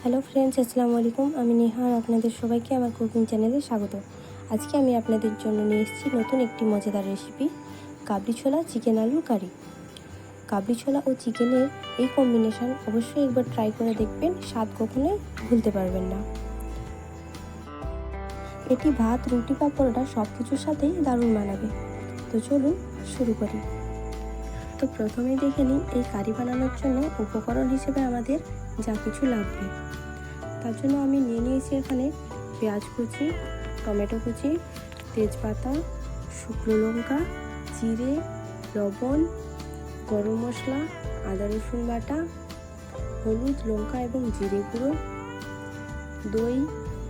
Hello friends, আসসালামু আলাইকুম। আমি নেহা আর আপনাদের সবাইকে আমার কুকিং চ্যানেলে স্বাগত। আজকে আমি আপনাদের জন্য নিয়ে এসেছি নতুন একটি মজাদার রেসিপি কাবলি ছোলা চিকেন আলুর কারি কাবলি ছোলা ও চিকেনের এই কম্বিনেশন অবশ্যই একবার ট্রাই করে দেখবেন, স্বাদ কখনোই ভুলতে পারবেন না। এটি ভাত, রুটি বা সব কিছুর সাথেই দারুণ মানাবে তো চলুন শুরু করি। তো প্রথমে দেখে নিই এই কারি বানানোর জন্য উপকরণ হিসেবে আমাদের যা কিছু লাগবে। তার জন্য আমি নিয়ে নিয়েছি এখানে পেঁয়াজ কুচি, টমেটো কুচি, তেজপাতা, শুকনো লঙ্কা, জিরে, লবণ, গরম মশলা, আদা রসুন বাটা, হলুদ লঙ্কা এবং জিরে গুঁড়ো, দই,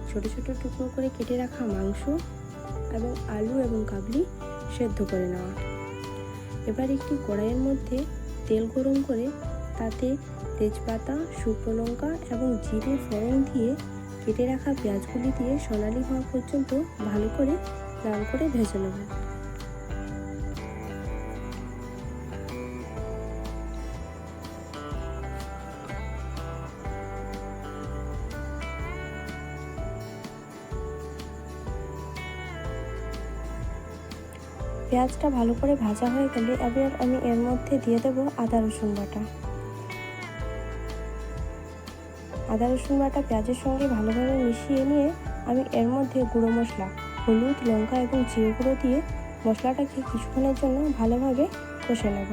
ছোট ছোট টুকরো করে কেটে রাখা মাংস এবং আলু এবং কাবলি সেদ্ধ করে নেওয়া। এবার একটি কড়াইয়ের মধ্যে তেল গরম করে তাতে তেজপাতা, শুকনো লঙ্কা এবং জিরে ফোড়ন দিয়ে কেটে রাখা পেঁয়াজগুলি দিয়ে সোনালি হওয়া পর্যন্ত ভালো করে লাল করে ভেজে নেব। পেঁয়াজটা ভালো করে ভাজা হয়ে গেলে এবার আমি এর মধ্যে দিয়ে দেব আদা রসুন বাটা। আদা রসুন বাটা পেঁয়াজের সঙ্গে ভালোভাবে মিশিয়ে নিয়ে আমি এর মধ্যে গুঁড়ো মশলা, হলুদ, লঙ্কা এবং জিরে গুঁড়ো দিয়ে মশলাটাকে কিছুক্ষণের জন্য ভালোভাবে কষে নেব।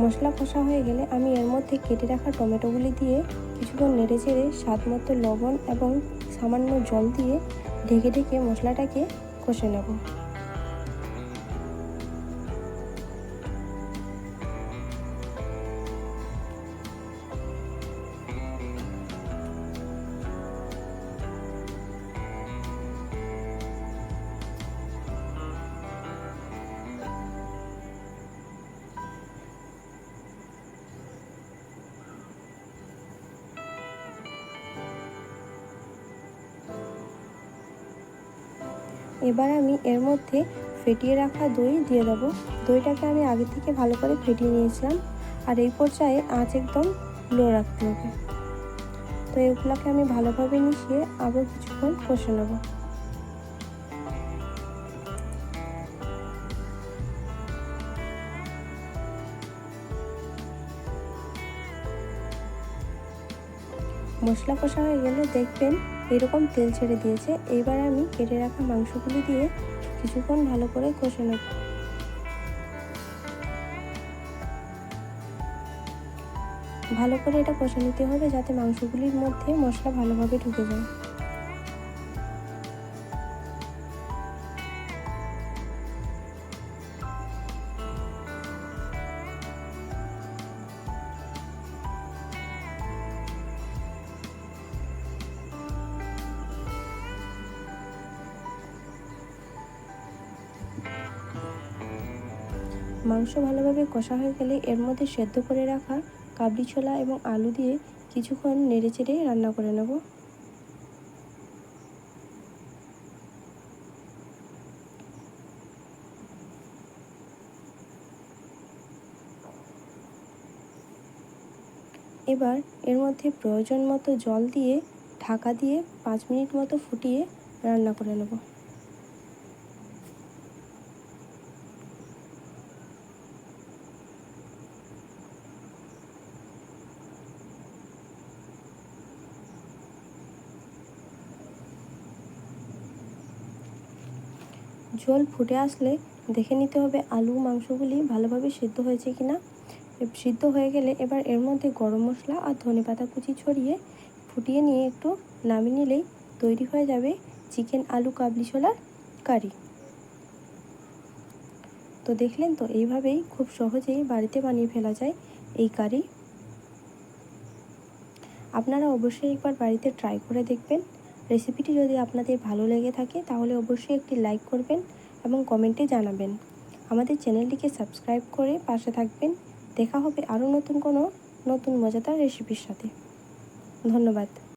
মশলা কষা হয়ে গেলে আমি এর মধ্যে কেটে রাখা টমেটোগুলি দিয়ে কিছুক্ষণ নেড়ে চেড়ে স্বাদ মতো লবণ এবং সামান্য জল দিয়ে ঢেকে ঢেকে মশলাটাকে কষে নেব। এবার আমি এর মধ্যে ফেটিয়ে রাখা দই দিয়ে দেবো। দইটাকে আমি আগে থেকে ভালো করে ফেটিয়ে নিয়েছিলাম। আর এই পর্যায়ে আঁচ একদম লো রাখতে হবে। তো এগুলোকে আমি ভালোভাবে মিশিয়ে আবার কিছুক্ষণ কষে নেব। মশলা কষা হয়ে গেলে দেখবেন এরকম তেল ছেড়ে দিয়েছে। এবার আমি কেটে রাখা মাংসগুলি দিয়ে কিছুক্ষণ ভালো করে কষে নেব। ভালো করে এটা কষে নিতে হবে যাতে মাংসগুলির মধ্যে মশলা ভালোভাবে ঢুকে যায়। মাংস ভালোভাবে কষা হয়ে গেলে এর মধ্যে সেদ্ধ করে রাখা কাবলি ছোলা এবং আলু দিয়ে কিছুক্ষণ নেড়ে চেড়ে রান্না করে নেব। এবার এর মধ্যে প্রয়োজন মতো জল দিয়ে ঢাকা দিয়ে পাঁচ মিনিট মতো ফুটিয়ে রান্না করে নেব। ঝোল ফুটে আসলে দেখে নিতে হবে আলু মাংসগুলি ভালোভাবে সিদ্ধ হয়েছে কিনা সিদ্ধ হয়ে গেলে এবার এর মধ্যে গরম মশলা আর ধনে পাতা কুচি ছড়িয়ে ফুটিয়ে নিয়ে একটু নামিয়ে নিলেই তৈরি হয়ে যাবে চিকেন আলু কাবলি ছোলার কারি। তো দেখলেন তো, এইভাবেই খুব সহজেই বাড়িতে বানিয়ে ফেলা যায় এই কারি। আপনারা অবশ্যই একবার বাড়িতে ট্রাই করে দেখবেন। রেসিপিটি যদি আপনাদের ভালো লেগে থাকে, তাহলে অবশ্যই একটি লাইক করবেন এবং কমেন্টে জানাবেন। আমাদের চ্যানেলটিকে সাবস্ক্রাইব করে পাশে থাকবেন। দেখা হবে আরও নতুন কোনো নতুন মজাদার রেসিপির সাথে। ধন্যবাদ।